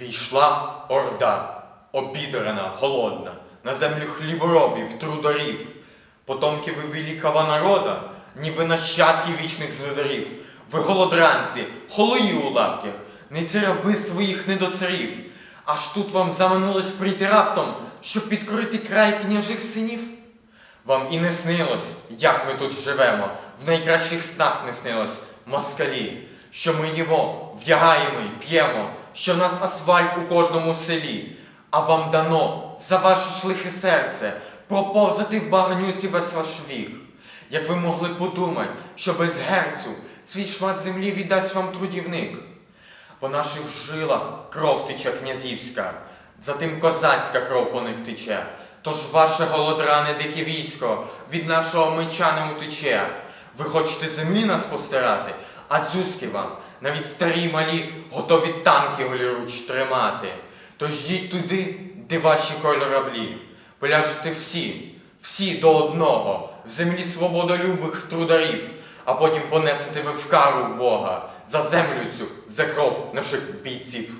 Війшла орда, обідрана, голодна, на землю хліборобів, трударів, потомків ви великого народа, ні ви нащадки вічних зодарів, ви голодранці, холої у лапках, не ці раби своїх недоцарів. Аж тут вам заманулось прийти раптом, щоб підкорити край княжих синів? Вам і не снилось, як ми тут живемо, в найкращих снах не снилось москалі, що ми їмо, вдягаємо й п'ємо, що в нас асфальт у кожному селі, а вам дано за ваше шлихе серце проповзати в багнюці весь ваш вік. Як ви могли подумати, що без герцю свій шмат землі віддасть вам трудівник? По наших жилах кров тече князівська, затим козацька кров по них тече. Тож ваше голодране дике військо від нашого меча не утече. Ви хочете землі нас постирати, а дзузьки вам, навіть старі й малі, готові танки голіруч тримати. Тож їдь туди, де ваші кольораблі. Поляжете всі, всі до одного, в землі свободолюбих трударів, а потім понесете ви в кару в Бога за землю цю, за кров наших бійців.